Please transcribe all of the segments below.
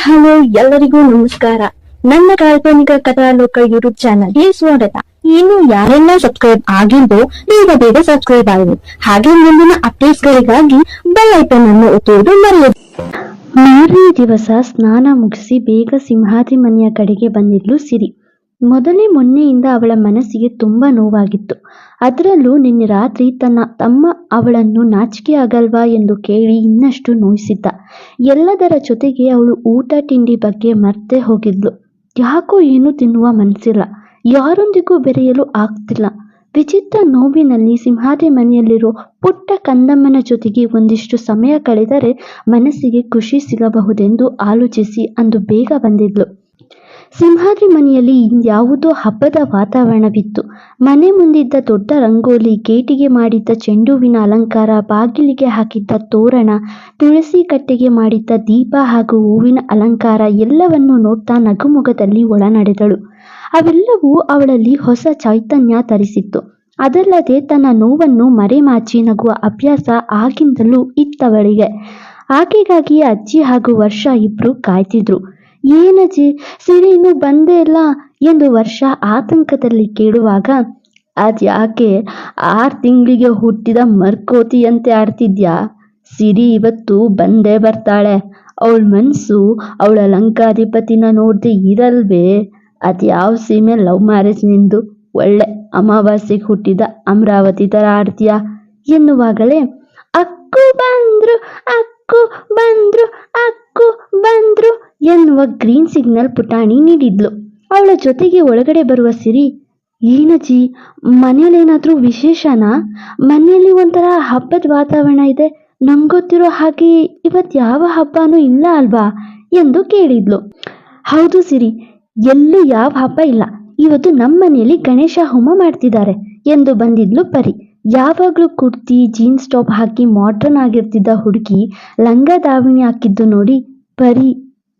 Hello, ಎಲ್ಲರಿಗೂ ನಮಸ್ಕಾರ. ನನ್ನ ಕಾಲ್ಪನಿಕ ಕಥಾಲೋಕ ಯೂಟ್ಯೂಬ್ ಚಾನಲ್ಗೆ ಸ್ವಾಗತ. ಇನ್ನು ಯಾರೆಲ್ಲ ಸಬ್ಸ್ಕ್ರೈಬ್ ಆಗಿದ್ದೋ ಬೇಗ ಬೇಗ ಸಬ್ಸ್ಕ್ರೈಬ್ ಆಗಿ ಹಾಗೆ ಮುಂದಿನ ಅಪ್ಡೇಟ್ಸ್ ಗಳಿಗಾಗಿ ಬೆಲ್ ಐಕನ್ ಅನ್ನು ಒತ್ತುವುದು ಮರೆಯದು. ಮಾರನೇ ದಿವಸ ಸ್ನಾನ ಮುಗಿಸಿ ಬೇಗ ಸಿಂಹಾದ್ರಿ ಮನೆಯ ಕಡೆಗೆ ಬಂದಿದ್ಲು ಸಿರಿ. ಮೊದಲೇ ಮೊನ್ನೆಯಿಂದ ಅವಳ ಮನಸ್ಸಿಗೆ ತುಂಬ ನೋವಾಗಿತ್ತು. ಅದರಲ್ಲೂ ನಿನ್ನೆ ರಾತ್ರಿ ತನ್ನ ತಮ್ಮ ಅವಳನ್ನು ನಾಚಿಕೆ ಆಗಲ್ವಾ ಎಂದು ಕೇಳಿ ಇನ್ನಷ್ಟು ನೋಯಿಸಿದ್ದ. ಎಲ್ಲದರ ಜೊತೆಗೆ ಅವಳು ಊಟ ತಿಂಡಿ ಬಗ್ಗೆ ಮರ್ತೇ ಹೋಗಿದ್ಲು. ಯಾಕೋ ಏನೂ ತಿನ್ನುವ ಮನಸ್ಸಿಲ್ಲ ಯಾರೊಂದಿಗೂ ಬೆರೆಯಲು ಆಗ್ತಿಲ್ಲ. ವಿಚಿತ್ರ ನೋವಿನಲ್ಲಿ ಸಿಂಹಾದಿ ಮನೆಯಲ್ಲಿರೋ ಪುಟ್ಟ ಕಂದಮ್ಮನ ಜೊತೆಗೆ ಒಂದಿಷ್ಟು ಸಮಯ ಕಳೆದರೆ ಮನಸ್ಸಿಗೆ ಖುಷಿ ಸಿಗಬಹುದೆಂದು ಆಲೋಚಿಸಿ ಅಂದು ಬೇಗ ಬಂದಿದ್ಲು. ಸಿಂಹಾದ್ರಿ ಮನೆಯಲ್ಲಿ ಯಾವುದೋ ಹಬ್ಬದ ವಾತಾವರಣವಿತ್ತು. ಮನೆ ಮುಂದಿದ್ದ ದೊಡ್ಡ ರಂಗೋಲಿ, ಗೇಟಿಗೆ ಮಾಡಿದ್ದ ಚೆಂಡುವಿನ ಅಲಂಕಾರ, ಬಾಗಿಲಿಗೆ ಹಾಕಿದ್ದ ತೋರಣ, ತುಳಸಿ ಕಟ್ಟೆಗೆ ಮಾಡಿದ್ದ ದೀಪ ಹಾಗೂ ಹೂವಿನ ಅಲಂಕಾರ ಎಲ್ಲವನ್ನು ನೋಡ್ತಾ ನಗುಮೊಗದಲ್ಲಿ ಒಳನಡೆದಳು. ಅವೆಲ್ಲವೂ ಅವಳಲ್ಲಿ ಹೊಸ ಚೈತನ್ಯ ತರಿಸಿತ್ತು. ಅದಲ್ಲದೆ ತನ್ನ ನೋವನ್ನು ಮರೆಮಾಚಿ ನಗುವ ಅಭ್ಯಾಸ ಆಗಿಂದಲೂ ಇತ್ತವಳಿಗೆ. ಆಕೆಗಾಗಿ ಅಜ್ಜಿ ಹಾಗೂ ವರ್ಷ ಇಬ್ರು ಕಾಯ್ತಿದ್ರು. ಏನಜ್ಜಿ ಸಿರಿ ಇನ್ನೂ ಬಂದೇ ಇಲ್ಲ ಎಂದು ವರ್ಷ ಆತಂಕದಲ್ಲಿ ಕೇಳುವಾಗ ಅದ್ಯಾಕೆ ಆರು ತಿಂಗಳಿಗೆ ಹುಟ್ಟಿದ ಮರ್ಕೋತಿಯಂತೆ ಆಡ್ತಿದ್ಯಾ? ಸಿರಿ ಇವತ್ತು ಬಂದೇ ಬರ್ತಾಳೆ. ಅವಳ ಮನಸ್ಸು ಅವಳ ಲಂಕಾಧಿಪತಿನ ನೋಡ್ದೆ ಇರಲ್ವೇ? ಅದ್ಯಾವ ಸೀಮೆ ಲವ್ ಮ್ಯಾರೇಜ್ ನಿಂದು? ಒಳ್ಳೆ ಅಮಾವಾಸ್ಯೆಗೆ ಹುಟ್ಟಿದ ಅಮರಾವತಿ ಥರ ಆಡ್ತೀಯಾ? ಎನ್ನುವಾಗಲೇ, ಅಕ್ಕು ಬಂದ್ರು ಅಕ್ಕು ಬಂದ್ರು ಅಕ್ಕು ಬಂದ್ರು ಎನ್ನುವ ಗ್ರೀನ್ ಸಿಗ್ನಲ್ ಪುಟಾಣಿ ನೀಡಿದ್ಲು. ಅವಳ ಜೊತೆಗೆ ಒಳಗಡೆ ಬರುವ ಸಿರಿ ಏನಜ್ಜಿ ಮನೇಲೇನಾದ್ರೂ ವಿಶೇಷನಾ? ಮನೆಯಲ್ಲಿ ಒಂಥರ ಹಬ್ಬದ ವಾತಾವರಣ ಇದೆ. ನಂಗೊತ್ತಿರೋ ಹಾಗೆ ಇವತ್ತು ಯಾವ ಹಬ್ಬನೂ ಇಲ್ಲ ಅಲ್ವಾ? ಎಂದು ಕೇಳಿದ್ಲು. ಹೌದು ಸಿರಿ, ಎಲ್ಲೂ ಯಾವ ಹಬ್ಬ ಇಲ್ಲ. ಇವತ್ತು ನಮ್ಮ ಮನೆಯಲ್ಲಿ ಗಣೇಶ ಹೋಮ ಮಾಡ್ತಿದ್ದಾರೆ ಎಂದು ಬಂದಿದ್ಲು ಪರಿ. ಯಾವಾಗಲೂ ಕುರ್ತಿ, ಜೀನ್ಸ್ ಟಾಪ್ ಹಾಕಿ ಮಾಡ್ರನ್ ಆಗಿರ್ತಿದ್ದ ಹುಡುಗಿ ಲಂಗ ದಾವಣಿ ಹಾಕಿದ್ದು ನೋಡಿ ಪರಿ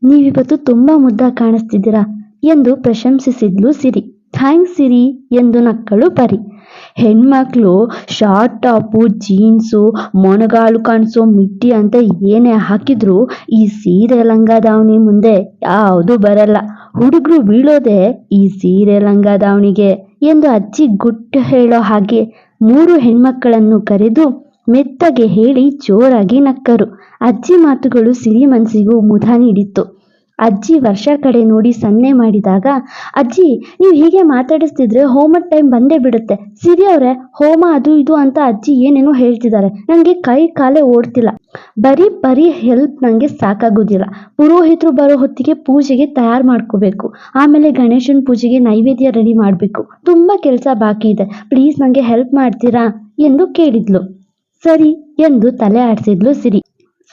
ನೀವಿವತ್ತು ತುಂಬಾ ಮುದ್ದ ಕಾಣಿಸ್ತಿದ್ದೀರಾ ಎಂದು ಪ್ರಶಂಸಿಸಿದ್ಲು ಸಿರಿ. ಥ್ಯಾಂಕ್ಸ್ ಸಿರಿ ಎಂದು ನಕ್ಕಳು ಪರಿ. ಹೆಣ್ಮಕ್ಳು ಶಾರ್ಟ್ ಟಾಪು, ಜೀನ್ಸು, ಮೊಣಗಾಲು ಕಾಣಿಸೋ ಮಿಟ್ಟಿ ಅಂತ ಏನೇ ಹಾಕಿದ್ರು ಈ ಸೀರೆ ಲಂಗ ದಾವಣಿ ಮುಂದೆ ಯಾವುದು ಬರಲ್ಲ. ಹುಡುಗರು ಬೀಳೋದೆ ಈ ಸೀರೆ ಲಂಗ ದಾವಣಿಗೆ ಎಂದು ಅಜ್ಜಿ ಗುಟ್ಟು ಹೇಳೋ ಹಾಗೆ ಮೂರು ಹೆಣ್ಮಕ್ಕಳನ್ನು ಕರೆದು ಮೆತ್ತಗೆ ಹೇಳಿ ಜೋರಾಗಿ ನಕ್ಕರು. ಅಜ್ಜಿ ಮಾತುಗಳು ಸಿರಿ ಮನಸ್ಸಿಗೂ ಮುದ ನೀಡಿತ್ತು. ಅಜ್ಜಿ ವರ್ಷ ಕಡೆ ನೋಡಿ ಸನ್ನೆ ಮಾಡಿದಾಗ, ಅಜ್ಜಿ, ನೀವು ಹೀಗೆ ಮಾತಾಡಿಸ್ತಿದ್ರೆ ಹೋಮ ಟೈಮ್ ಬಂದೇ ಬಿಡುತ್ತೆ. ಸಿರಿ ಅವರೇ, ಹೋಮ ಅದು ಇದು ಅಂತ ಅಜ್ಜಿ ಏನೇನೋ ಹೇಳ್ತಿದ್ದಾರೆ ನನಗೆ ಕೈ ಕಾಲೇ ಓಡ್ತಿಲ್ಲ. ಬರೀ ಬರೀ ಹೆಲ್ಪ್ ನನಗೆ ಸಾಕಾಗೋದಿಲ್ಲ. ಪುರೋಹಿತರು ಬರೋ ಹೊತ್ತಿಗೆ ಪೂಜೆಗೆ ತಯಾರು ಮಾಡ್ಕೋಬೇಕು. ಆಮೇಲೆ ಗಣೇಶನ ಪೂಜೆಗೆ ನೈವೇದ್ಯ ರೆಡಿ ಮಾಡಬೇಕು. ತುಂಬ ಕೆಲಸ ಬಾಕಿ ಇದೆ. ಪ್ಲೀಸ್ ನನಗೆ ಹೆಲ್ಪ್ ಮಾಡ್ತೀರಾ? ಎಂದು ಕೇಳಿದ್ಲು. ಸರಿ ಎಂದು ತಲೆ ಆಡಿಸಿದ್ಲು ಸಿರಿ.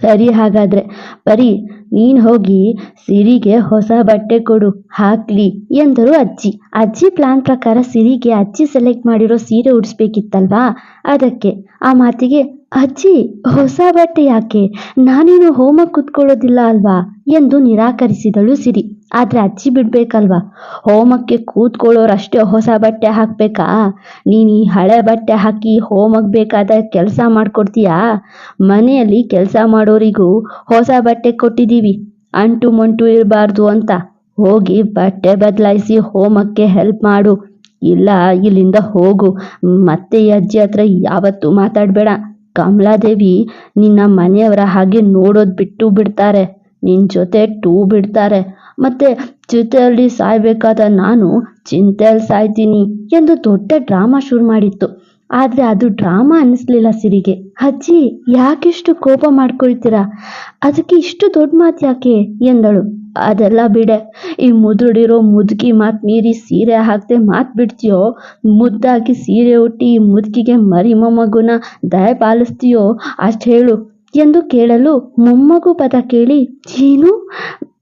ಸರಿ ಹಾಗಾದ್ರೆ, ಬರೀ, ನೀನು ಹೋಗಿ ಸಿರಿಗೆ ಹೊಸ ಬಟ್ಟೆ ಕೊಡು, ಹಾಕ್ಲಿ ಎಂದರು ಅಜ್ಜಿ. ಅಜ್ಜಿ ಪ್ಲಾನ್ ಪ್ರಕಾರ ಸಿರಿಗೆ ಅಜ್ಜಿ ಸೆಲೆಕ್ಟ್ ಮಾಡಿರೋ ಸೀರೆ ಉಡಿಸ್ಬೇಕಿತ್ತಲ್ವಾ? ಅದಕ್ಕೆ ಆ ಮಾತಿಗೆ ಅಜ್ಜಿ, ಹೊಸ ಬಟ್ಟೆ ಯಾಕೆ? ನಾನೇನು ಹೋಮ ಕೂತ್ಕೊಳ್ಳೋದಿಲ್ಲ ಅಲ್ವಾ? ಎಂದು ನಿರಾಕರಿಸಿದಳು ಸಿರಿ. ಆದರೆ ಅಜ್ಜಿ ಬಿಡ್ಬೇಕಲ್ವಾ? ಹೋಮಕ್ಕೆ ಕೂತ್ಕೊಳ್ಳೋರಷ್ಟೇ ಹೊಸ ಬಟ್ಟೆ ಹಾಕಬೇಕಾ? ನೀನು ಈ ಹಳೆ ಬಟ್ಟೆ ಹಾಕಿ ಹೋಮಕ್ಕೆ ಬೇಕಾದ ಕೆಲಸ ಮಾಡ್ಕೊಡ್ತೀಯಾ? ಮನೆಯಲ್ಲಿ ಕೆಲಸ ಮಾಡೋರಿಗೂ ಹೊಸ ಬಟ್ಟೆ ಕೊಟ್ಟಿದ್ದೀವಿ. ಅಂಟು ಮಂಟು ಇರಬಾರ್ದು ಅಂತ. ಹೋಗಿ ಬಟ್ಟೆ ಬದಲಾಯಿಸಿ ಹೋಮಕ್ಕೆ ಹೆಲ್ಪ್ ಮಾಡು. ಇಲ್ಲ, ಇಲ್ಲಿಂದ ಹೋಗು. ಮತ್ತೆ ಈ ಅಜ್ಜಿ ಹತ್ರ ಯಾವತ್ತೂ ಮಾತಾಡಬೇಡ. ಕಮಲಾದೇವಿ, ನಿನ್ನ ಮನೆಯವರ ಹಾಗೆ ನೋಡೋದು ಬಿಟ್ಟು ಬಿಡ್ತಾರೆ. ನಿನ್ನ ಜೊತೆ ಟೂ ಬಿಡ್ತಾರೆ. ಮತ್ತೆ ಜೊತೆಯಲ್ಲಿ ಸಾಯ್ಬೇಕಾದ ನಾನು ಚಿಂತೆಯಲ್ಲಿ ಸಾಯ್ತೀನಿ ಎಂದು ದೊಡ್ಡ ಡ್ರಾಮಾ ಶುರು ಮಾಡಿತ್ತು. ಆದರೆ ಅದು ಡ್ರಾಮಾ ಅನ್ನಿಸ್ಲಿಲ್ಲ ಸಿರಿಗೆ. ಅಜ್ಜಿ, ಯಾಕಿಷ್ಟು ಕೋಪ ಮಾಡ್ಕೊಳ್ತೀರಾ? ಅದಕ್ಕೆ ಇಷ್ಟು ದೊಡ್ಡ ಮಾತು ಯಾಕೆ? ಎಂದಳು. ಅದೆಲ್ಲ ಬಿಡೆ. ಈ ಮುದುಡಿರೋ ಮುದುಕಿ ಮಾತ್ ಮೀರಿ ಸೀರೆ ಹಾಕ್ದೆ ಮಾತ್ ಬಿಡ್ತೀಯೋ? ಮುದ್ದಾಗಿ ಸೀರೆ ಉಟ್ಟಿ ಈ ಮುದುಕಿಗೆ ಮರಿ ಮೊಮ್ಮಗುನ ದಯ ಪಾಲಿಸ್ತೀಯೋ? ಅಷ್ಟು ಹೇಳು ಎಂದು ಕೇಳಲು ಮೊಮ್ಮಗು ಪದ ಕೇಳಿ ಏನು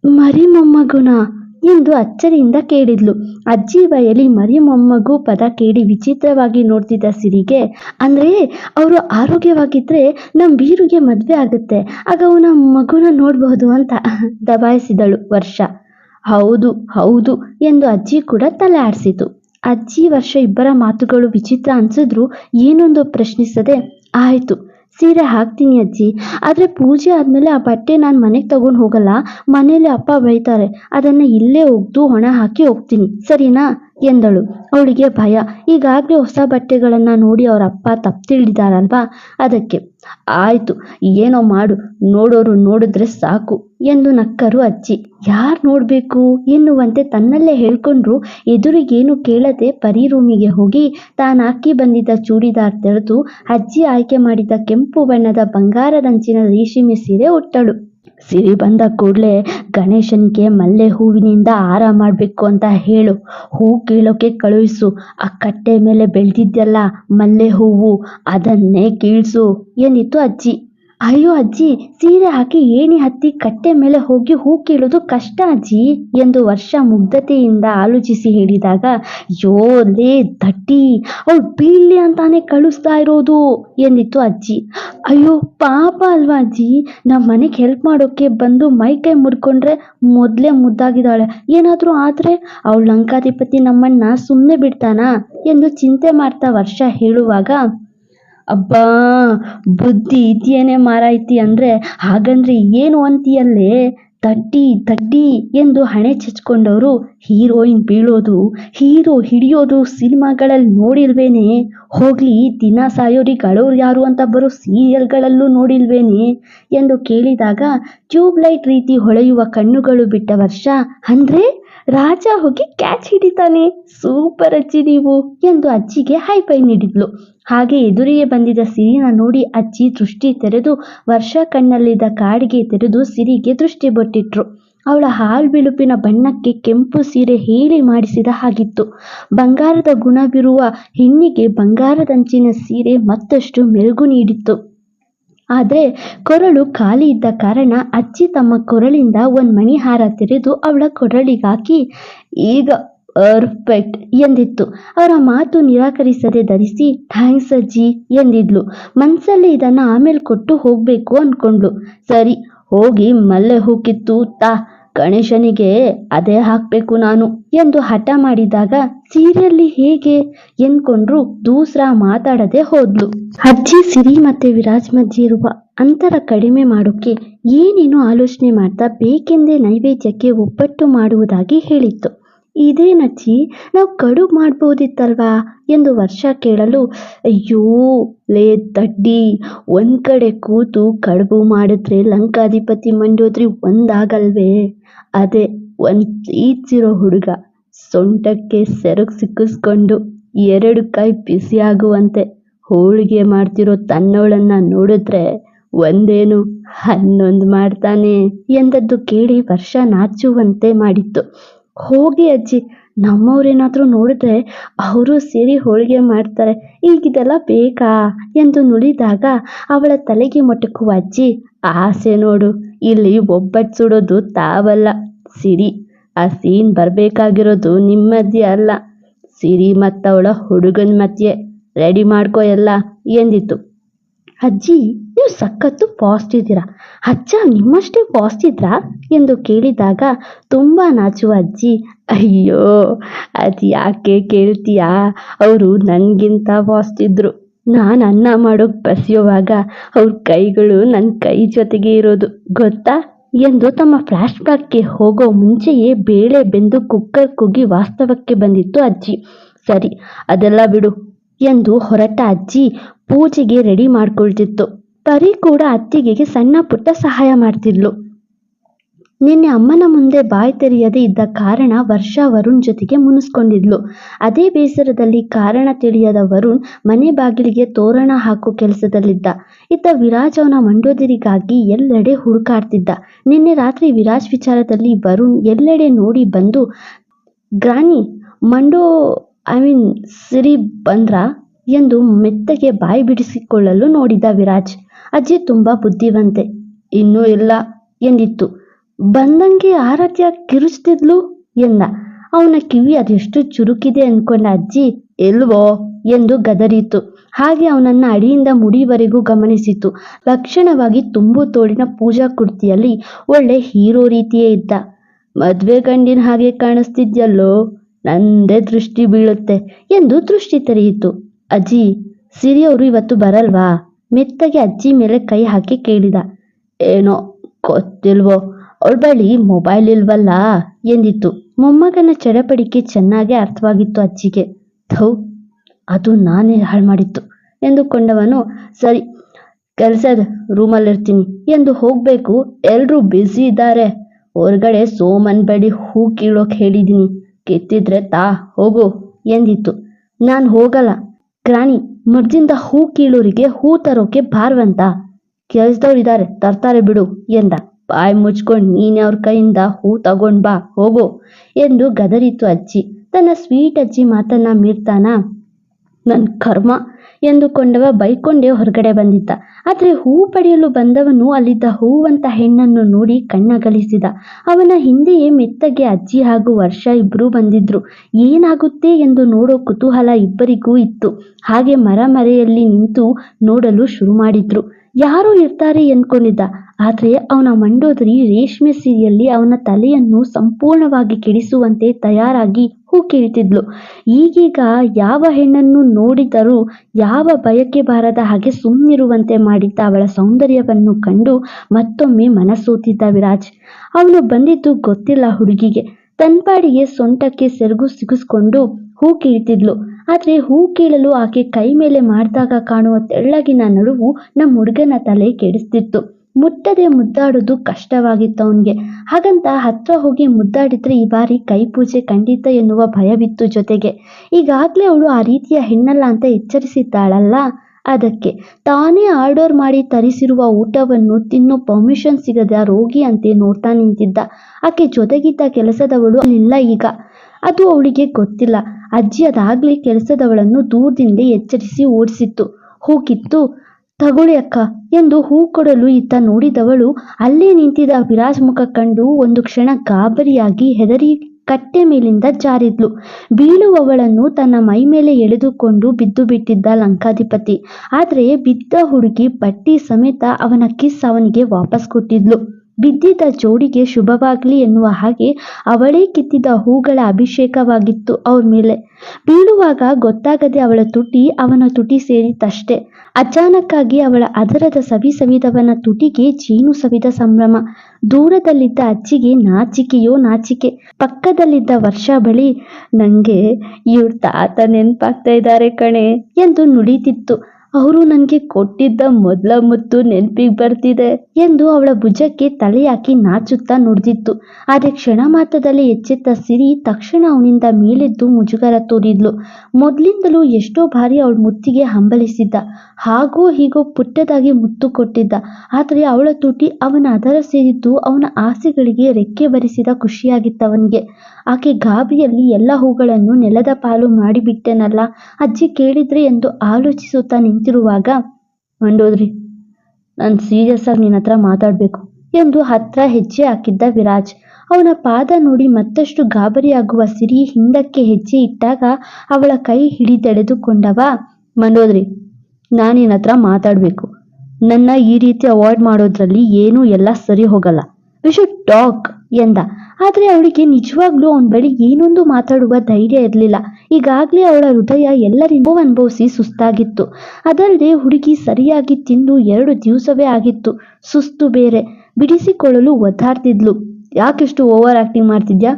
ಮರಿ ಮೊಮ್ಮಗುನ ಎಂದು ಅಚ್ಚರಿಯಿಂದ ಕೇಳಿದ್ಲು. ಅಜ್ಜಿ ಬಯಲಿ ಮರಿ ಮೊಮ್ಮಗು ಪದ ಕೇಳಿ ವಿಚಿತ್ರವಾಗಿ ನೋಡ್ತಿದ್ದ ಸಿರಿಗೆ, ಅಂದ್ರೆ ಅವರು ಆರೋಗ್ಯವಾಗಿದ್ರೆ ನಮ್ಮ ವೀರುಗೆ ಮದ್ವೆ ಆಗುತ್ತೆ, ಆಗ ಅವನ ಮಗುನ ನೋಡಬಹುದು ಅಂತ ದಬಾಯಿಸಿದಳು ವರ್ಷ. ಹೌದು ಹೌದು ಎಂದು ಅಜ್ಜಿ ಕೂಡ ತಲೆ ಆಡಿಸಿತು. ಅಜ್ಜಿ ವರ್ಷ ಇಬ್ಬರ ಮಾತುಗಳು ವಿಚಿತ್ರ ಅನ್ಸಿದ್ರು ಏನೊಂದು ಪ್ರಶ್ನಿಸದೆ, ಆಯ್ತು ಸೀರೆ ಹಾಕ್ತೀನಿ ಅಜ್ಜಿ. ಆದರೆ ಪೂಜೆ ಆದಮೇಲೆ ಆ ಬಟ್ಟೆ ನಾನು ಮನೆಗೆ ತಗೊಂಡು ಹೋಗಲ್ಲ. ಮನೇಲಿ ಅಪ್ಪ ಬೈತಾರೆ. ಅದನ್ನು ಇಲ್ಲೇ ಒಗೆದು ಒಣ ಹಾಕಿ ಹೋಗ್ತೀನಿ ಸರಿನಾ? ಎಂದಳು. ಅವಳಿಗೆ ಭಯ. ಈಗಾಗಲೇ ಹೊಸ ಬಟ್ಟೆಗಳನ್ನು ನೋಡಿ ಅವರ ಅಪ್ಪ ತಪ್ಪು ತಿಳಿದಾರಲ್ವಾ ಅದಕ್ಕೆ, ಆಯಿತು, ಏನೋ ಮಾಡು. ನೋಡೋರು ನೋಡಿದ್ರೆ ಸಾಕು ಎಂದು ನಕ್ಕರು ಅಜ್ಜಿ. ಯಾರು ನೋಡಬೇಕು? ಎನ್ನುವಂತೆ ತನ್ನಲ್ಲೇ ಹೇಳ್ಕೊಂಡ್ರು. ಎದುರಿಗೇನು ಕೇಳದೆ ಪರಿ ರೂಮಿಗೆ ಹೋಗಿ ತಾನು ಹಾಕಿ ಬಂದಿದ್ದ ಚೂಡಿದಾರ್ ತೆರೆದು ಅಜ್ಜಿ ಆಯ್ಕೆ ಮಾಡಿದ ಕೆಂಪು ಬಣ್ಣದ ಬಂಗಾರದಂಚಿನ ರೇಷ್ಮೆ ಸೀರೆ ಉಟ್ಟಳು. ಸಿರಿ ಬಂದ ಕೂಡಲೇ ಗಣೇಶನಿಗೆ ಮಲ್ಲೆ ಹೂವಿನಿಂದ ಹಾರ ಮಾಡಬೇಕು ಅಂತ ಹೇಳು. ಹೂ ಕೀಳೋಕೆ ಕಳುಹಿಸು. ಆ ಕಟ್ಟೆ ಮೇಲೆ ಬೆಳೆದಿದ್ಯಲ್ಲ ಮಲ್ಲೆ ಹೂವು, ಅದನ್ನೇ ಕೀಳಿಸು. ಎಂದಿತ್ತು ಅಜ್ಜಿ? ಅಯ್ಯೋ ಅಜ್ಜಿ, ಸೀರೆ ಹಾಕಿ ಏಣಿ ಹತ್ತಿ ಕಟ್ಟೆ ಮೇಲೆ ಹೋಗಿ ಹೂ ಕೀಳೋದು ಕಷ್ಟ ಅಜ್ಜಿ ಎಂದು ವರ್ಷ ಮುಗ್ಧತೆಯಿಂದ ಆಲೋಚಿಸಿ ಹೇಳಿದಾಗ, ಯೋ ಲೇ ದಟ್ಟಿ, ಅವಳು ಬೀಳಿ ಅಂತಾನೆ ಕಳಿಸ್ತಾ ಇರೋದು ಎಂದಿತ್ತು ಅಜ್ಜಿ. ಅಯ್ಯೋ ಪಾಪ ಅಲ್ವಾ ಅಜ್ಜಿ ನಮ್ಮ ಮನೆಗೆ ಹೆಲ್ಪ್ ಮಾಡೋಕ್ಕೆ ಬಂದು ಮೈ ಕೈ ಮುಡ್ಕೊಂಡ್ರೆ ಮೊದಲೇ ಮುದ್ದಾಗಿದ್ದಾಳೆ. ಏನಾದರೂ ಆದರೆ ಅವಳು ಲಂಕಾಧಿಪತಿ ನಮ್ಮನ್ನ ಸುಮ್ಮನೆ ಬಿಡ್ತಾನಾ ಎಂದು ಚಿಂತೆ ಮಾಡ್ತಾ ವರ್ಷ ಹೇಳುವಾಗ ಅಬ್ಬಾ, ಬುದ್ಧಿ ಇದೆಯೇನೆ ಮಾರಾಯ್ತಿ ಅಂದ್ರೆ ಹಾಗಂದ್ರೆ ಏನು ಅಂತೀಯಲ್ಲೇ? ತಟ್ಟಿ ತಟ್ಟಿ ಎಂದು ಹಣೆ ಚಚ್ಕೊಂಡವರು ಹೀರೋಯಿನ್ ಬೀಳೋದು, ಹೀರೋ ಹಿಡಿಯೋದು ಸಿನಿಮಾಗಳಲ್ಲಿ ನೋಡಿಲ್ವೇನೆ? ಹೋಗ್ಲಿ, ದಿನ ಸಾಯೋರಿಗೆ ಅಳೋರು ಯಾರು ಅಂತ ಬರೋ ಸೀರಿಯಲ್ಗಳಲ್ಲೂ ನೋಡಿಲ್ವೇನೆ? ಎಂದು ಕೇಳಿದಾಗ ಟ್ಯೂಬ್ಲೈಟ್ ರೀತಿ ಹೊಳೆಯುವ ಕಣ್ಣುಗಳು ಬಿಟ್ಟ ವರ್ಷ. ಅಂದ್ರೆ? ರಾಜ ಹೋಗಿ ಕ್ಯಾಚ್ ಹಿಡಿತಾನೆ. ಸೂಪರ್ ಅಜ್ಜಿ ನೀವು ಎಂದು ಅಜ್ಜಿಗೆ ಹೈಫೈ ನೀಡಿದ್ಲು. ಹಾಗೆ ಎದುರಿಗೆ ಬಂದಿದ್ದ ಸಿರಿನ ನೋಡಿ ಅಜ್ಜಿ ದೃಷ್ಟಿ ತೆರೆದು ವರ್ಷ ಕಣ್ಣಲ್ಲಿದ್ದ ಕಾಡಿಗೆ ತೆರೆದು ಸಿರಿಗೆ ದೃಷ್ಟಿ ಬೊಟ್ಟಿಟ್ರು. ಅವಳ ಹಾಲು ಬಿಳುಪಿನ ಬಣ್ಣಕ್ಕೆ ಕೆಂಪು ಸೀರೆ ಹೇಳಿ ಮಾಡಿಸಿದ ಹಾಗಿತ್ತು. ಬಂಗಾರದ ಗುಣವಿರುವ ಹೆಣ್ಣಿಗೆ ಬಂಗಾರದಂಚಿನ ಸೀರೆ ಮತ್ತಷ್ಟು ಮೆರುಗು ನೀಡಿತ್ತು. ಆದರೆ ಕೊರಳು ಖಾಲಿ ಇದ್ದ ಕಾರಣ ಅಜ್ಜಿ ತಮ್ಮ ಕೊರಳಿಂದ ಒಂದು ಮಣಿಹಾರ ತೆರೆದು ಅವಳ ಕೊರಳಿಗಾಕಿ, ಈಗ ಪರ್ಫೆಕ್ಟ್ ಎಂದಿತ್ತು. ಅವರ ಮಾತು ನಿರಾಕರಿಸದೆ ಧರಿಸಿ, ಥ್ಯಾಂಕ್ಸ್ ಅಜ್ಜಿ ಎಂದಿದ್ಲು. ಮನಸ್ಸಲ್ಲಿ ಇದನ್ನು ಆಮೇಲೆ ಕೊಟ್ಟು ಹೋಗಬೇಕು ಅಂದ್ಕೊಂಡ್ಳು ಸರಿ, ಹೋಗಿ ಮಲ್ಲೆ ಹೂ ಕಿತ್ತು ತಾ. ಗಣೇಶನಿಗೆ ಅದೇ ಹಾಕಬೇಕು ನಾನು ಎಂದು ಹಠ ಮಾಡಿದಾಗ ಸೀರಿಯಲ್ಲಿ ಹೇಗೆ ಎಂದ್ಕೊಂಡ್ರು ದೂಸ್ರ ಮಾತಾಡದೆ ಹೋದ್ಲು. ಅಜ್ಜಿ ಸಿರಿ ಮತ್ತೆ ವಿರಾಜ್ ಮಧ್ಯೆ ಇರುವ ಅಂತರ ಕಡಿಮೆ ಮಾಡೋಕ್ಕೆ ಏನೇನು ಆಲೋಚನೆ ಮಾಡ್ತಾ ಬೇಕೆಂದೇ ನೈವೇದ್ಯಕ್ಕೆ ಒಬ್ಬಟ್ಟು ಮಾಡುವುದಾಗಿ ಹೇಳಿತ್ತು. ಇದೇನಜ್ಜಿ ನಾವು ಕಡುಬು ಮಾಡ್ಬೋದಿತ್ತಲ್ವಾ? ಎಂದು ವರ್ಷ ಕೇಳಲು, ಅಯ್ಯೋ, ಲೇ ತಡ್ಡಿ ಒಂದ್ ಕಡೆ ಕೂತು ಕಡುಬು ಮಾಡಿದ್ರೆ ಲಂಕಾಧಿಪತಿ ಮಂಡೋದ್ರಿ ಒಂದಾಗಲ್ವೇ? ಅದೇ, ಒಂದ್ ಈಚಿರೋ ಹುಡುಗ ಸೊಂಟಕ್ಕೆ ಸೆರಗು ಸಿಕ್ಕಿಸ್ಕೊಂಡು ಎರಡು ಕೈ ಬಿಸಿಯಾಗುವಂತೆ ಹೋಳಿಗೆ ಮಾಡ್ತಿರೋ ತನ್ನವಳನ್ನ ನೋಡಿದ್ರೆ ಒಂದೇನು ಹನ್ನೊಂದು ಮಾಡ್ತಾನೆ ಎಂದದ್ದು ಕೇಳಿ ವರ್ಷ ನಾಚುವಂತೆ ಮಾಡಿತ್ತು. ಹೋಗಿ ಅಜ್ಜಿ, ನಮ್ಮವ್ರೇನಾದರೂ ನೋಡಿದ್ರೆ ಅವರು ಸೇರಿ ಹೋಳಿಗೆ ಮಾಡ್ತಾರೆ. ಈಗಿದೆಲ್ಲ ಬೇಕಾ ಎಂದು ನುಡಿದಾಗ ಅವಳ ತಲೆಗೆ ಮೊಟಕುವ ಅಜ್ಜಿ, ಆಸೆ ನೋಡು, ಇಲ್ಲಿ ಒಬ್ಬಟ್ಟು ಸುಡೋದು ತಾವಲ್ಲ. ಸಿರಿ, ಆ ಸೀನ್ ಬರಬೇಕಾಗಿರೋದು ನಿಮ್ಮದಿ ಅಲ್ಲ. ಸಿರಿ ಮತ್ತವಳ ಹುಡುಗನ ಮಧ್ಯೆ, ರೆಡಿ ಮಾಡ್ಕೋ ಎಲ್ಲ ಎಂದಿತ್ತು ಅಜ್ಜಿ ನೀವು ಸಖತ್ತು ಫಾಸ್ಟ್ ಇದ್ದೀರಾ ಅಜ್ಜ ನಿಮ್ಮಷ್ಟೇ ಫಾಸ್ಟ್ ಇದ್ರಾ ಎಂದು ಕೇಳಿದಾಗ ತುಂಬ ನಾಚುವ ಅಜ್ಜಿ, ಅಯ್ಯೋ, ಅದು ಯಾಕೆ ಕೇಳ್ತೀಯಾ? ಅವರು ನನಗಿಂತ ಫಾಸ್ಟ್ ಇದ್ದರು ನಾನು ಅನ್ನ ಮಾಡೋಕೆ ಬಸಿಯುವಾಗ ಅವ್ರ ಕೈಗಳು ನನ್ನ ಕೈ ಜೊತೆಗೆ ಇರೋದು, ಗೊತ್ತಾ? ಎಂದು ತಮ್ಮ ಫ್ಲ್ಯಾಶ್ ಬ್ಯಾಕ್ಗೆ ಹೋಗೋ ಮುಂಚೆಯೇ ಬೇಳೆ ಬೆಂದು ಕುಕ್ಕರ್ ಕುಗ್ಗಿ ವಾಸ್ತವಕ್ಕೆ ಬಂದಿತ್ತು ಅಜ್ಜಿ. ಸರಿ, ಅದೆಲ್ಲ ಬಿಡು, ಎಂದು ಹೊರಟ ಅಜ್ಜಿ ಪೂಜೆಗೆ ರೆಡಿ ಮಾಡ್ಕೊಳ್ತಿತ್ತು. ಪರಿ ಕೂಡ ಅತ್ತಿಗೆಗೆ ಸಣ್ಣ ಪುಟ್ಟ ಸಹಾಯ ಮಾಡ್ತಿದ್ಲು. ನಿನ್ನೆ ಅಮ್ಮನ ಮುಂದೆ ಬಾಯಿ ತೆರೆಯದೇ ಇದ್ದ ಕಾರಣ ವರ್ಷ ವರುಣ್ ಜೊತೆಗೆ ಮುನಿಸ್ಕೊಂಡಿದ್ಲು. ಅದೇ ಬೇಸರದಲ್ಲಿ ಕಾರಣ ತಿಳಿಯದ ವರುಣ್ ಮನೆ ಬಾಗಿಲಿಗೆ ತೋರಣ ಹಾಕೋ ಕೆಲಸದಲ್ಲಿದ್ದ. ಇತ್ತ ವಿರಾಜ್ ಅವನ ಮಂಡೋದರಿಗಾಗಿ ಎಲ್ಲೆಡೆ ಹುಡುಕಾಡ್ತಿದ್ದ. ನಿನ್ನೆ ರಾತ್ರಿ ವಿರಾಜ್ ವಿಚಾರದಲ್ಲಿ ವರುಣ್ ಎಲ್ಲೆಡೆ ನೋಡಿ ಬಂದು, ಗ್ರಾನಿ, ಮಂಡೋ, ಐ ಮೀನ್, ಸಿರಿ ಬಂದ್ರ? ಎಂದು ಮೆತ್ತಗೆ ಬಾಯಿ ಬಿಡಿಸಿಕೊಳ್ಳಲು ನೋಡಿದ ವಿರಾಜ್. ಅಜ್ಜಿ ತುಂಬಾ ಬುದ್ಧಿವಂತೆ. ಇನ್ನೂ ಇಲ್ಲ ಎಂದಿತ್ತು. ಬಂದಂಗೆ ಆರಾಧ್ಯ ಕಿರುಚ್ತಿದ್ಲು ಎಂದ. ಅವನ ಕಿವಿ ಅದೆಷ್ಟು ಚುರುಕಿದೆ ಅನ್ಕೊಂಡ ಅಜ್ಜಿ, ಎಲ್ವೋ ಎಂದು ಗದರಿತು. ಹಾಗೆ ಅವನನ್ನ ಅಡಿಯಿಂದ ಮುಡಿವರೆಗೂ ಗಮನಿಸಿತು. ಲಕ್ಷಣವಾಗಿ ತುಂಬು ತೋಡಿನ ಪೂಜಾ ಕುರ್ತಿಯಲ್ಲಿ ಒಳ್ಳೆ ಹೀರೋ ರೀತಿಯೇ ಇದ್ದ. ಮದ್ವೆ ಗಂಡಿನ ಹಾಗೆ ಕಾಣಿಸ್ತಿದ್ಯಲ್ಲೋ, ನಂದೇ ದೃಷ್ಟಿ ಬೀಳುತ್ತೆ ಎಂದು ದೃಷ್ಟಿ ತೆರೆಯಿತು. ಅಜ್ಜಿ, ಸಿರಿಯವರು ಇವತ್ತು ಬರಲ್ವಾ? ಮೆತ್ತಗೆ ಅಜ್ಜಿ ಮೇಲೆ ಕೈ ಹಾಕಿ ಕೇಳಿದ, ಏನೋ ಗೊತ್ತಿಲ್ವೋ, ಅವಳ ಬಳಿ ಮೊಬೈಲ್ ಇಲ್ವಲ್ಲ? ಎಂದಿತ್ತು. ಮೊಮ್ಮಗನ ಚಡಪಡಿಕೆ ಚೆನ್ನಾಗಿ ಅರ್ಥವಾಗಿತ್ತು ಅಜ್ಜಿಗೆ. ಥೌ, ಅದು ನಾನೇ ಹಾಳು ಮಾಡಿತ್ತು ಎಂದುಕೊಂಡವನು, ಸರಿ, ಕೆಲಸದ ರೂಮಲ್ಲಿರ್ತೀನಿ ಎಂದು ಹೋಗಬೇಕು. ಎಲ್ಲರೂ ಬ್ಯುಸಿ ಇದ್ದಾರೆ. ಹೊರಗಡೆ ಸೋಮನ್ ಬಳಿ ಹೂ ಕೀಳೋಕೆ ಹೇಳಿದ್ದೀನಿ ಕೆತ್ತಿದ್ರೆ ತಾ, ಹೋಗು, ಎಂದಿತ್ತು. ನಾನು ಹೋಗಲ್ಲ. ಗ್ರಾಣಿ ಮರ್ಜಿಂದ ಹೂ ಕೀಳೋರಿಗೆ ಹೂ ತರೋಕೆ ಬಾರ್ವಂತ ಕೆಲ್ಸದವ್ರಿದ್ದಾರೆ ತರ್ತಾರೆ ಬಿಡು ಎಂದ. ಬಾಯಿ ಮುಚ್ಕೊಂಡು ನೀನೆ ಅವ್ರ ಕೈಯಿಂದ ಹೂ ತಗೊಂಡ್ ಬಾ, ಹೋಗು ಎಂದು ಗದರಿತು ಅಜ್ಜಿ. ತನ್ನ ಸ್ವೀಟ್ ಅಜ್ಜಿ ಮಾತನ್ನ ಮೀರ್ತಾನ ನನ್ನ ಕರ್ಮ ಎಂದುಕೊಂಡವ ಬೈಕೊಂಡೇ ಹೊರಗಡೆ ಬಂದಿದ್ದ. ಆದರೆ ಹೂ ಪಡೆಯಲು ಬಂದವನು ಅಲ್ಲಿದ್ದ ಹೂವಂತ ಹೆಣ್ಣನ್ನು ನೋಡಿ ಕಣ್ಣಗಲಿಸಿದ. ಅವನ ಹಿಂದೆಯೇ ಮೆತ್ತಗೆ ಅಜ್ಜಿ ಹಾಗೂ ವರ್ಷ ಇಬ್ಬರೂ ಬಂದಿದ್ರು. ಏನಾಗುತ್ತೆ ಎಂದು ನೋಡೋ ಕುತೂಹಲ ಇಬ್ಬರಿಗೂ ಇತ್ತು. ಹಾಗೆ ಮರ ಮರೆಯಲ್ಲಿ ನಿಂತು ನೋಡಲು ಶುರು ಮಾಡಿದ್ರು ಯಾರು ಇರ್ತಾರೆ ಎಂದ್ಕೊಂಡಿದ್ದ. ಆದರೆ ಅವನ ಮಂಡೋದರಿ ರೇಷ್ಮೆ ಸೀರೆಯಲ್ಲಿ ಅವನ ತಲೆಯನ್ನು ಸಂಪೂರ್ಣವಾಗಿ ಕೆಡಿಸುವಂತೆ ತಯಾರಾಗಿ ಹೂ ಕೀಳ್ತಿದ್ಲು ಈಗೀಗ ಯಾವ ಹೆಣ್ಣನ್ನು ನೋಡಿದರೂ ಯಾವ ಬಯಕೆ ಬಾರದ ಹಾಗೆ ಸುಮ್ಮನಿರುವಂತೆ ಮಾಡಿದ್ದ ಅವಳ ಸೌಂದರ್ಯವನ್ನು ಕಂಡು ಮತ್ತೊಮ್ಮೆ ಮನಸೋತಿದ್ದ ವಿರಾಜ್. ಅವನು ಬಂದಿದ್ದು ಗೊತ್ತಿಲ್ಲ ಹುಡುಗಿಗೆ. ತನ್ಪಾಡಿಗೆ ಸೊಂಟಕ್ಕೆ ಸೆರಗು ಸಿಗಿಸ್ಕೊಂಡು ಹೂ ಕೀಳ್ತಿದ್ಲು ಆದರೆ ಹೂ ಕೀಳಲು ಆಕೆ ಕೈ ಮೇಲೆ ಮಾಡಿದಾಗ ಕಾಣುವ ತೆಳ್ಳಗಿನ ನಡುವು ನಮ್ಮ ಹುಡುಗನ ತಲೆ ಕೆಡಿಸ್ತಿತ್ತು. ಮುಟ್ಟದೆ ಮುದ್ದಾಡೋದು ಕಷ್ಟವಾಗಿತ್ತು ಅವನಿಗೆ. ಹಾಗಂತ ಹತ್ರ ಹೋಗಿ ಮುದ್ದಾಡಿದ್ರೆ ಈ ಬಾರಿ ಕೈ ಪೂಜೆ ಖಂಡಿತ ಎನ್ನುವ ಭಯವಿತ್ತು ಜೊತೆಗೆ. ಈಗಾಗಲೇ ಅವಳು ಆ ರೀತಿಯ ಹೆಣ್ಣಲ್ಲ ಅಂತ ಎಚ್ಚರಿಸಿದ್ದಾಳಲ್ಲ? ಅದಕ್ಕೆ. ತಾನೇ ಆರ್ಡರ್ ಮಾಡಿ ತರಿಸಿರುವ ಊಟವನ್ನು ತಿನ್ನೋ ಪರ್ಮಿಷನ್ ಸಿಗದ ರೋಗಿ ಅಂತೆ ನೋಡ್ತಾ ನಿಂತಿದ್ದ. ಆಕೆ ಜೊತೆಗಿದ್ದ ಕೆಲಸದವಳು ಅಲ್ಲಿಲ್ಲ ಈಗ. ಅದು ಅವಳಿಗೆ ಗೊತ್ತಿಲ್ಲ. ಅಜ್ಜಿ ಅದಾಗ್ಲೇ ಕೆಲಸದವಳನ್ನು ದೂರದಿಂದ ಎಚ್ಚರಿಸಿ ಓಡಿಸಿತ್ತು. ಹೂಗಿತ್ತು. ತಗೊಳ್ಳಿ ಅಕ್ಕ ಎಂದು ಹೂ ಕೊಡಲು ಇತ್ತ ನೋಡಿದವಳು, ಅಲ್ಲೇ ನಿಂತಿದ್ದ ವಿರಾಜ್ ಮುಖ ಕಂಡು ಒಂದು ಕ್ಷಣ ಗಾಬರಿಯಾಗಿ ಹೆದರಿ ಕಟ್ಟೆ ಮೇಲಿಂದ ಜಾರಿದ್ಲು. ಬೀಳುವವಳನ್ನು ತನ್ನ ಮೈ ಮೇಲೆ ಎಳೆದುಕೊಂಡು ಬಿದ್ದು ಬಿಟ್ಟಿದ್ದ ಲಂಕಾಧಿಪತಿ. ಆದರೆ ಬಿದ್ದ ಹುಡುಗಿ ಬಟ್ಟಿ ಸಮೇತ ಅವನ ಕಿಸ್ ಅವನಿಗೆ ವಾಪಸ್ ಕೊಟ್ಟಿದ್ಲು. ಬಿದ್ದಿದ್ದ ಜೋಡಿಗೆ ಶುಭವಾಗಲಿ ಎನ್ನುವ ಹಾಗೆ ಅವಳೇ ಕಿತ್ತಿದ ಹೂಗಳ ಅಭಿಷೇಕವಾಗಿತ್ತು ಅವ್ರ ಮೇಲೆ. ಬೀಳುವಾಗ ಗೊತ್ತಾಗದೆ ಅವಳ ತುಟಿ ಅವನ ತುಟಿ ಸೇರಿತಷ್ಟೇ ಅಚಾನಕ್ಕಾಗಿ ಅವಳ ಅದರದ ಸವಿ ಸವಿದವನ ತುಟಿಗೆ ಜೇನು ಸವಿದ ಸಂಭ್ರಮ. ದೂರದಲ್ಲಿದ್ದ ಅಜ್ಜಿಗೆ ನಾಚಿಕೆಯೋ ನಾಚಿಕೆ. ಪಕ್ಕದಲ್ಲಿದ್ದ ವರ್ಷ ಬಳಿ, ನಂಗೆ ಇವ್ರ ತಾತ ನೆನ್ಪಾಗ್ತಾ ಇದ್ದಾರೆ ಕಣೆ ಎಂದು ನುಡಿತಿತ್ತು ಅವರು ನನಗೆ ಕೊಟ್ಟಿದ್ದ ಮೊದಲ ಮುತ್ತು ನೆನಪಿಗೆ ಬರ್ತಿದೆ ಎಂದು ಅವಳ ಭುಜಕ್ಕೆ ತಲೆ ಹಾಕಿ ನಾಚುತ್ತಾ ನುಡಿದಿತ್ತು ಆದರೆ ಕ್ಷಣ ಮಾತ್ರದಲ್ಲಿ ಎಚ್ಚೆತ್ತ ಸಿರಿ ತಕ್ಷಣ ಅವನಿಂದ ಮೇಲೆದ್ದು ಮುಜುಗರ ತೋರಿದ್ಲು. ಮೊದಲಿಂದಲೂ ಎಷ್ಟೋ ಬಾರಿ ಅವಳ ಮುತ್ತಿಗೆ ಹಂಬಲಿಸಿದ್ದ. ಹಾಗೋ ಹೀಗೋ ಪುಟ್ಟದಾಗಿ ಮುತ್ತು ಕೊಟ್ಟಿದ್ದ. ಆದರೆ ಅವಳ ತುಟಿ ಅವನ ಅದರ ಸೇರಿದ್ದು ಅವನ ಆಸೆಗಳಿಗೆ ರೆಕ್ಕೆ ಬರಿಸಿದ ಖುಷಿಯಾಗಿತ್ತವನಿಗೆ. ಆಕೆ ಗಾಬಿಯಲ್ಲಿ ಎಲ್ಲ ಹೂಗಳನ್ನು ನೆಲದ ಪಾಲು ಮಾಡಿಬಿಟ್ಟೆನಲ್ಲ, ಅಜ್ಜಿ ಕೇಳಿದ್ರೆ ಎಂದು ಆಲೋಚಿಸುತ್ತಾ ನಿಂತಿರುವಾಗ ಮಂಡೋದ್ರಿ, ನಾನು ಸೀರಿಯಸ್ ಆಗಿ ನಿನ್ನ ಹತ್ರ ಮಾತಾಡಬೇಕು ಎಂದು ಹತ್ರ ಹೆಜ್ಜೆ ಹಾಕಿದ್ದ ವಿರಾಜ್. ಅವನ ಪಾದ ನೋಡಿ ಮತ್ತಷ್ಟು ಗಾಬರಿಯಾಗುವ ಸಿರಿ ಹಿಂದಕ್ಕೆ ಹೆಜ್ಜೆ ಇಟ್ಟಾಗ ಅವಳ ಕೈ ಹಿಡಿದೆಳೆದುಕೊಂಡವ, ಮಂಡೋದ್ರಿ, ನಾನು ನಿನ್ನ ಹತ್ರ ಮಾತಾಡಬೇಕು. ನನ್ನ ಈ ರೀತಿ ಅವಾಯ್ಡ್ ಮಾಡೋದ್ರಲ್ಲಿ ಏನೂ ಎಲ್ಲ ಸರಿ ಹೋಗಲ್ಲ. ವಿ ಶುಡ್ ಟಾಕ್ ಎಂದ. ಆದರೆ ಅವಳಿಗೆ ನಿಜವಾಗ್ಲೂ ಅವನ ಬಳಿ ಏನೊಂದು ಮಾತಾಡುವ ಧೈರ್ಯ ಇರಲಿಲ್ಲ. ಈಗಾಗಲೇ ಅವಳ ಹೃದಯ ಎಲ್ಲರಿಂದ ಅನುಭವಿಸಿ ಸುಸ್ತಾಗಿತ್ತು. ಅದಲ್ಲದೆ ಹುಡುಗಿ ಸರಿಯಾಗಿ ತಿಂದು ಎರಡು ದಿವಸವೇ ಆಗಿತ್ತು. ಸುಸ್ತು ಬೇರೆ. ಬಿಡಿಸಿಕೊಳ್ಳಲು ಒದ್ದಾಡ್ತಿದ್ಲು. ಯಾಕೆಷ್ಟು ಓವರ್ ಆಕ್ಟಿಂಗ್ ಮಾಡ್ತಿದ್ಯಾ?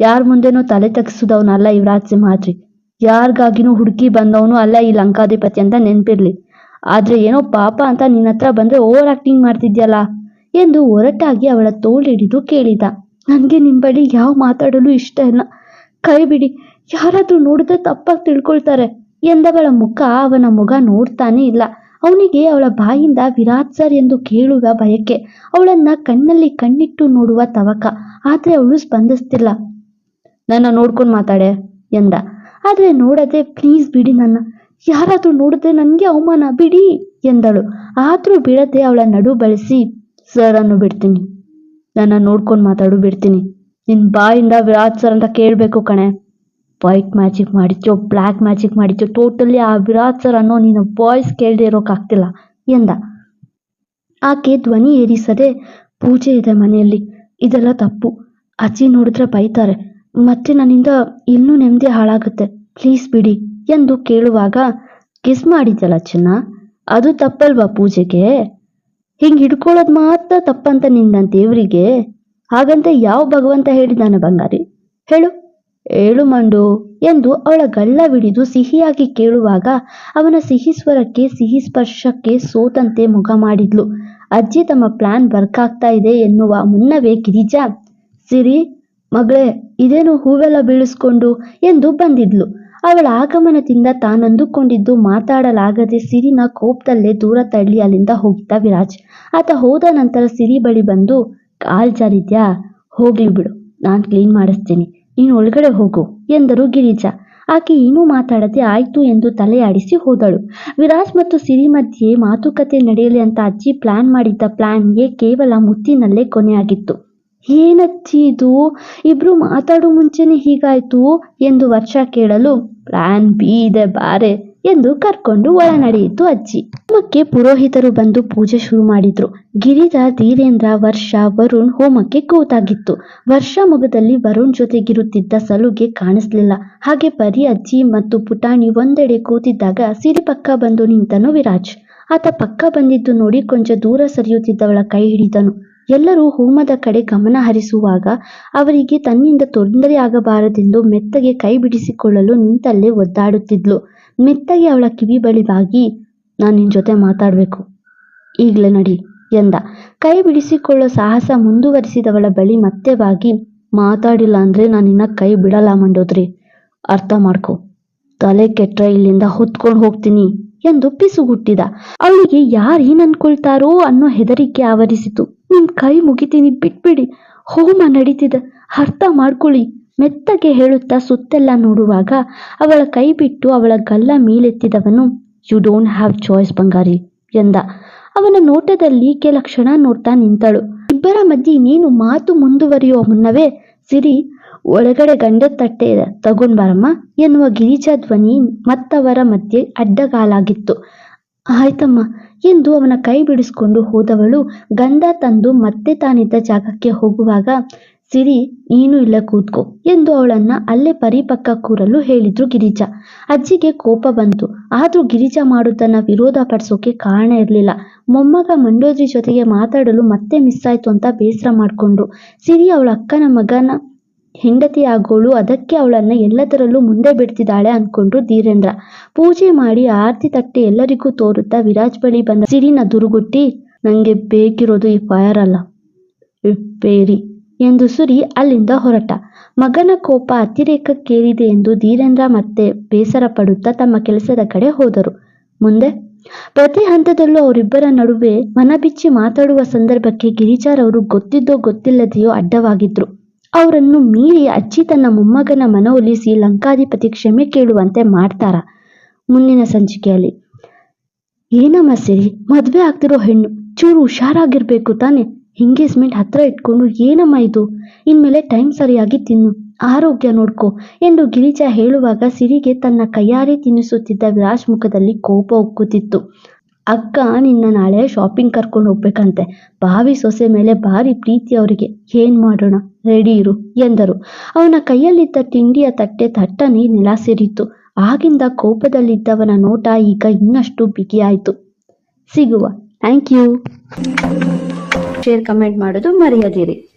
ಯಾರ ಮುಂದೆನೋ ತಲೆ ತಗ್ಸಿದವನಲ್ಲ ಯುವರಾಜ್ ಸಿಂಹಾದ್ರಿ. ಯಾರಿಗಾಗಿನೂ ಹುಡುಕಿ ಬಂದವನು ಅಲ್ಲ ಈ ಲಂಕಾಧಿಪತಿ ಅಂತ ನೆನ್ಪಿರ್ಲಿ. ಆದ್ರೆ ಏನೋ ಪಾಪ ಅಂತ ನಿನ್ನ ಹತ್ರ ಬಂದ್ರೆ ಓವರ್ ಆಕ್ಟಿಂಗ್ ಮಾಡ್ತಿದ್ಯಲ್ಲ? ಎಂದು ಒರಟಾಗಿ ಅವಳ ತೋಳಿಡಿದು ಕೇಳಿದ. ನನಗೆ ನಿಮ್ಮ ಬಳಿ ಯಾವ ಮಾತಾಡಲು ಇಷ್ಟ ಇಲ್ಲ. ಕೈ ಬಿಡಿ ಯಾರಾದರೂ ನೋಡಿದ್ರೆ ತಪ್ಪಾಗಿ ತಿಳ್ಕೊಳ್ತಾರೆ ಎಂದವಳ ಮುಖ ಅವನ ಮುಗ ನೋಡ್ತಾನೆ ಇಲ್ಲ. ಅವನಿಗೆ ಅವಳ ಬಾಯಿಂದ ವಿರಾಟ್ ಸರ್ ಎಂದು ಕೇಳುವ ಬಯಕೆ, ಅವಳನ್ನ ಕಣ್ಣಲ್ಲಿ ಕಣ್ಣಿಟ್ಟು ನೋಡುವ ತವಕ. ಆದ್ರೆ ಅವಳು ಸ್ಪಂದಿಸ್ತಿಲ್ಲ. ನನ್ನ ನೋಡ್ಕೊಂಡು ಮಾತಾಡೆ ಎಂದ. ಆದರೆ ನೋಡದೆ ಪ್ಲೀಸ್ ಬಿಡಿ ನನ್ನ. ಯಾರಾದರೂ ನೋಡಿದ್ರೆ ನನಗೆ ಅವಮಾನ. ಬಿಡಿ ಎಂದಳು. ಆದ್ರೂ ಬಿಡದೆ ಅವಳ ನಡು ಬಳಸಿ ಸರ್ ಅನ್ನು ಬಿಡ್ತೀನಿ. ನನ್ನ ನೋಡ್ಕೊಂಡು ಮಾತಾಡು, ಬಿಡ್ತೀನಿ. ನಿನ್ನ ಬಾಯಿಂದ ವಿರಾಟ್ ಸರ್ ಅಂತ ಕೇಳಬೇಕು ಕಣೆ. ವೈಟ್ ಮ್ಯಾಜಿಕ್ ಮಾಡಿದ್ಯೋ ಬ್ಲ್ಯಾಕ್ ಮ್ಯಾಜಿಕ್ ಮಾಡಿದ್ಯೋ ಟೋಟಲಿ ಆ ವಿರಾಟ್ ಸರ್ ಅನ್ನೋ ನಿನ್ನ ವಾಯ್ಸ್ ಕೇಳದೆ ಇರೋಕ್ಕಾಗ್ತಿಲ್ಲ ಎಂದ. ಆಕೆ ಧ್ವನಿ ಏರಿಸದೆ ಪೂಜೆ ಇದೆ ಮನೆಯಲ್ಲಿ. ಇದೆಲ್ಲ ತಪ್ಪು. ಅಜ್ಜಿ ನೋಡಿದ್ರೆ ಬೈತಾರೆ. ಮತ್ತೆ ನನ್ನಿಂದ ಇನ್ನೂ ನೆಮ್ಮದಿ ಹಾಳಾಗುತ್ತೆ. ಪ್ಲೀಸ್ ಬಿಡಿ ಎಂದು ಕೇಳುವಾಗ ಕಿಸ್ ಮಾಡಿದ್ಯಲ್ಲ ಚಿನ್ನ? ಅದು ತಪ್ಪಲ್ವಾ ಪೂಜೆಗೆ? ಹಿಂಗ್ ಹಿಡ್ಕೊಳ್ಳೋದು ಮಾತ್ರ ತಪ್ಪಂತ ನಿನ್ನ ದೇವರಿಗೆ? ಹಾಗಂತ ಯಾವ ಭಗವಂತ ಹೇಳಿದಾನೆ ಬಂಗಾರಿ? ಹೇಳು. ಏಳು ಮಂಡು ಎಂದು ಅವಳ ಗಳ್ಳವಿಡಿದು ಸಿಹಿಯಾಗಿ ಕೇಳುವಾಗ ಅವನ ಸಿಹಿ ಸ್ವರಕ್ಕೆ, ಸಿಹಿ ಸ್ಪರ್ಶಕ್ಕೆ ಸೋತಂತೆ ಮುಖ ಮಾಡಿದ್ಲು. ಅಜ್ಜಿ ತಮ್ಮ ಪ್ಲಾನ್ ವರ್ಕ್ ಆಗ್ತಾ ಇದೆ ಎನ್ನುವ ಮುನ್ನವೇ ಗಿರಿಜಾ, ಸಿರಿ ಮಗಳೇ, ಇದೇನು ಹೂವೆಲ್ಲ ಬೀಳಿಸ್ಕೊಂಡು? ಎಂದು ಬಂದಿದ್ಲು. ಅವಳ ಆಗಮನದಿಂದ ತಾನಂದುಕೊಂಡಿದ್ದು ಮಾತಾಡಲಾಗದೆ ಸಿರಿನ ಕೋಪದಲ್ಲೇ ದೂರ ತಳ್ಳಿ ಅಲ್ಲಿಂದ ಹೋಗಿದ್ದ ವಿರಾಜ್. ಆತ ಹೋದ ನಂತರ ಸಿರಿ ಬಳಿ ಬಂದು, ಕಾಲ್ ಜಾರಿದ್ಯಾ? ಹೋಗ್ಲಿ ಬಿಡು, ನಾನು ಕ್ಲೀನ್ ಮಾಡಿಸ್ತೀನಿ. ನೀನು ಒಳಗಡೆ ಹೋಗು, ಎಂದರು ಗಿರಿಜಾ. ಆಕೆ ಏನೂ ಮಾತಾಡದೆ ಆಯ್ತು ಎಂದು ತಲೆ ಆಡಿಸಿ ಹೋದಳು. ವಿರಾಜ್ ಮತ್ತು ಸಿರಿ ಮಧ್ಯೆ ಮಾತುಕತೆ ನಡೆಯಲಿ ಅಂತ ಅಜ್ಜಿ ಪ್ಲಾನ್ ಮಾಡಿದ್ದ ಪ್ಲಾನ್ಗೆ ಕೇವಲ ಮುತ್ತಿನಲ್ಲೇ ಕೊನೆಯಾಗಿತ್ತು. ಏನಜ್ಜಿ ಇದು ಇಬ್ರು ಮಾತಾಡೋ ಮುಂಚೆನೆ ಹೀಗಾಯ್ತು ಎಂದು ವರ್ಷ ಕೇಳಲು ಪ್ಲಾನ್ ಬಿ ಇದೆ ಬಾರೆ ಎಂದು ಕರ್ಕೊಂಡು ಒಳ ನಡೆಯಿತು ಅಜ್ಜಿ. ಹೋಮಕ್ಕೆ ಪುರೋಹಿತರು ಬಂದು ಪೂಜೆ ಶುರು ಮಾಡಿದ್ರು. ಗಿರಿಜ, ಧೀರೇಂದ್ರ, ವರ್ಷ, ವರುಣ್ ಹೋಮಕ್ಕೆ ಕೂತಾಗಿತ್ತು. ವರ್ಷ ಮುಗದಲ್ಲಿ ವರುಣ್ ಜೊತೆಗಿರುತ್ತಿದ್ದ ಸಲುಗೆ ಕಾಣಿಸ್ಲಿಲ್ಲ. ಹಾಗೆ ಪರಿ, ಅಜ್ಜಿ ಮತ್ತು ಪುಟಾಣಿ ಒಂದೆಡೆ ಕೂತಿದ್ದಾಗ ಸಿರಿ ಪಕ್ಕ ಬಂದು ನಿಂತನು ವಿರಾಜ್. ಆತ ಪಕ್ಕ ಬಂದಿದ್ದು ನೋಡಿ ಕೊಂಚ ದೂರ ಸರಿಯುತ್ತಿದ್ದವಳ ಕೈ ಹಿಡಿದನು. ಎಲ್ಲರೂ ಹೋಮದ ಕಡೆ ಗಮನ ಹರಿಸುವಾಗ ಅವರಿಗೆ ತನ್ನಿಂದ ತೊಂದರೆ ಆಗಬಾರದೆಂದು ಮೆತ್ತಗೆ ಕೈ ಬಿಡಿಸಿಕೊಳ್ಳಲು ನಿಂತಲ್ಲೇ ಒದ್ದಾಡುತ್ತಿದ್ಲು. ಮೆತ್ತಗೆ ಅವಳ ಕಿವಿ ಬಳಿ ಬಾಗಿ, ನಾನು ನಿನ್ನ ಜೊತೆ ಮಾತಾಡಬೇಕು. ಈಗಲೇ ನಡಿ ಎಂದ. ಕೈ ಬಿಡಿಸಿಕೊಳ್ಳೋ ಸಾಹಸ ಮುಂದುವರಿಸಿದವಳ ಬಳಿ ಮತ್ತೆ ಬಾಗಿ, ಮಾತಾಡಿಲ್ಲ ಅಂದ್ರೆ ನಾನು ನಿನ್ನ ಕೈ ಬಿಡಲ್ಲ ಮಂಡೋದ್ರಿ ಅರ್ಥ ಮಾಡ್ಕೊ. ತಲೆ ಕೆಟ್ರೆ ಇಲ್ಲಿಂದ ಹೊತ್ಕೊಂಡು ಹೋಗ್ತೀನಿ ಎಂದು ಪಿಸುಗುಟ್ಟಿದ. ಅವಳಿಗೆ ಯಾರು ಏನ್ ಅನ್ಕೊಳ್ತಾರೋ ಅನ್ನೋ ಹೆದರಿಕೆ ಆವರಿಸಿತು. ನಿಮ್ ಕೈ ಮುಗಿತೀನಿ, ಬಿಟ್ಬಿಡಿ. ಹೋಮ ನಡೀತಿದೆ. ಅರ್ಥ ಮಾಡ್ಕೊಳ್ಳಿ. ಮೆತ್ತಗೆ ಹೇಳುತ್ತಾ ಸುತ್ತೆಲ್ಲ ನೋಡುವಾಗ ಅವಳ ಕೈ ಬಿಟ್ಟು ಅವಳ ಗಲ್ಲ ಮೇಲೆತ್ತಿದವನು ಯು ಡೋಂಟ್ ಹ್ಯಾವ್ ಚಾಯ್ಸ್ ಬಂಗಾರಿ, ಎಂದ. ಅವನ ನೋಟದಲ್ಲಿ ಕೆಲ ಕ್ಷಣ ನೋಡ್ತಾ ನಿಂತಳು. ಇಬ್ಬರ ಮಧ್ಯೆ ನೀನು ಮಾತು ಮುಂದುವರಿಯುವ ಮುನ್ನವೇ ಸಿರಿ, ಒಳಗಡೆ ಗಂಡ ತಟ್ಟೆ ಇದೆ ತಗೊಂಡ್ ಬಾರಮ್ಮ, ಎನ್ನುವ ಗಿರಿಜಾ ಧ್ವನಿ ಮತ್ತವರ ಮಧ್ಯೆ ಅಡ್ಡಗಾಲಾಗಿತ್ತು. ಆಯ್ತಮ್ಮ ಎಂದು ಅವನ ಕೈ ಬಿಡಿಸಿಕೊಂಡು ಹೋದವಳು ಗಂಧ ತಂದು ಮತ್ತೆ ತಾನಿದ್ದ ಜಾಗಕ್ಕೆ ಹೋಗುವಾಗ, ಸಿರಿ, ನೀನು ಇಲ್ಲ ಕೂತ್ಕೋ ಎಂದು ಅವಳನ್ನ ಅಲ್ಲೇ ಪರಿಪಕ್ಕ ಕೂರಲು ಹೇಳಿದ್ರು ಗಿರಿಜಾ. ಅಜ್ಜಿಗೆ ಕೋಪ ಬಂತು. ಆದ್ರೂ ಗಿರಿಜಾ ಮಾಡುವುದನ್ನ ವಿರೋಧ ಪಡಿಸೋಕೆ ಕಾರಣ ಇರಲಿಲ್ಲ. ಮೊಮ್ಮಗ ಮಂಡೋದ್ರಿ ಜೊತೆಗೆ ಮಾತಾಡಲು ಮತ್ತೆ ಮಿಸ್ ಆಯ್ತು ಅಂತ ಬೇಸರ ಮಾಡ್ಕೊಂಡ್ರು. ಸಿರಿ ಅವಳ ಅಕ್ಕನ ಮಗನ ಹೆಂಡತಿ ಆಗೋಳು ಅದಕ್ಕೆ ಅವಳನ್ನ ಎಲ್ಲದರಲ್ಲೂ ಮುಂದೆ ಬಿಡ್ತಿದ್ದಾಳೆ ಅನ್ಕೊಂಡ್ರು ಧೀರೇಂದ್ರ. ಪೂಜೆ ಮಾಡಿ ಆರತಿ ತಟ್ಟೆ ಎಲ್ಲರಿಗೂ ತೋರುತ್ತಾ ವಿರಾಜ್ ಬಳಿ ಬಂದ ಸಿರಿನ ದುರುಗುಟ್ಟಿ, ನಂಗೆ ಬೇಕಿರೋದು ಈ ಫೈರ್ ಅಲ್ಲ ಬೇರಿ ಎಂದು ಸುರಿ ಅಲ್ಲಿಂದ ಹೊರಟ. ಮಗನ ಕೋಪ ಅತಿರೇಕಕ್ಕೇರಿದೆ ಎಂದು ಧೀರೇಂದ್ರ ಮತ್ತೆ ಬೇಸರ ಪಡುತ್ತಾ ತಮ್ಮ ಕೆಲಸದ ಕಡೆ ಹೋದರು. ಮುಂದೆ, ಪ್ರತಿ ಹಂತದಲ್ಲೂ ಅವರಿಬ್ಬರ ನಡುವೆ ಮನಬಿಚ್ಚಿ ಮಾತಾಡುವ ಸಂದರ್ಭಕ್ಕೆ ಗಿರಿಜಾರವರು ಗೊತ್ತಿದ್ದೋ ಗೊತ್ತಿಲ್ಲದೆಯೋ ಅಡ್ಡವಾಗಿದ್ರು. ಅವರನ್ನು ಮೀರಿ ಅಜ್ಜಿ ತನ್ನ ಮೊಮ್ಮಗನ ಮನವೊಲಿಸಿ ಲಂಕಾಧಿಪತಿ ಕ್ಷಮೆ ಕೇಳುವಂತೆ ಮಾಡ್ತಾರ. ಮುಂದಿನ ಸಂಚಿಕೆಯಲ್ಲಿ, ಏನಮ್ಮ ಸಿರಿ, ಮದ್ವೆ ಆಗ್ತಿರೋ ಹೆಣ್ಣು, ಚೂರು ಹುಷಾರಾಗಿರ್ಬೇಕು ತಾನೆ? ಎಂಗೇಜ್ಮೆಂಟ್ ಹತ್ರ ಇಟ್ಕೊಂಡು ಏನಮ್ಮ ಇದು? ಇನ್ಮೇಲೆ ಟೈಮ್ ಸರಿಯಾಗಿ ತಿನ್ನು, ಆರೋಗ್ಯ ನೋಡ್ಕೋ ಎಂದು ಗಿರಿಜಾ ಹೇಳುವಾಗ ಸಿರಿಗೆ ತನ್ನ ಕೈಯಾರೆ ತಿನ್ನಿಸುತ್ತಿದ್ದ ವಿರಾಜ್ ಮುಖದಲ್ಲಿ ಕೋಪ ಉಕ್ಕುತ್ತಿತ್ತು. ಅಕ್ಕ ನಿನ್ನ ನಾಳೆ ಶಾಪಿಂಗ್ ಕರ್ಕೊಂಡು ಹೋಗ್ಬೇಕಂತೆ. ಬಾವಿ ಸೊಸೆ ಮೇಲೆ ಭಾರಿ ಪ್ರೀತಿ ಅವರಿಗೆ. ಏನ್ ಮಾಡೋಣ? ರೆಡಿ ಇರು ಎಂದರು. ಅವನ ಕೈಯಲ್ಲಿದ್ದ ತಿಂಡಿಯ ತಟ್ಟೆ ತಟ್ಟನೆ ನೆಲ ಸೇರಿತ್ತು. ಆಗಿಂದ ಕೋಪದಲ್ಲಿದ್ದವನ ನೋಟ ಈಗ ಇನ್ನಷ್ಟು ಬಿಗಿಯಾಯಿತು. ಸಿಗುವ. ಥ್ಯಾಂಕ್ ಯು ಶೇರ್ ಕಮೆಂಟ್ ಮಾಡೋದು ಮರೆಯದಿರಿ.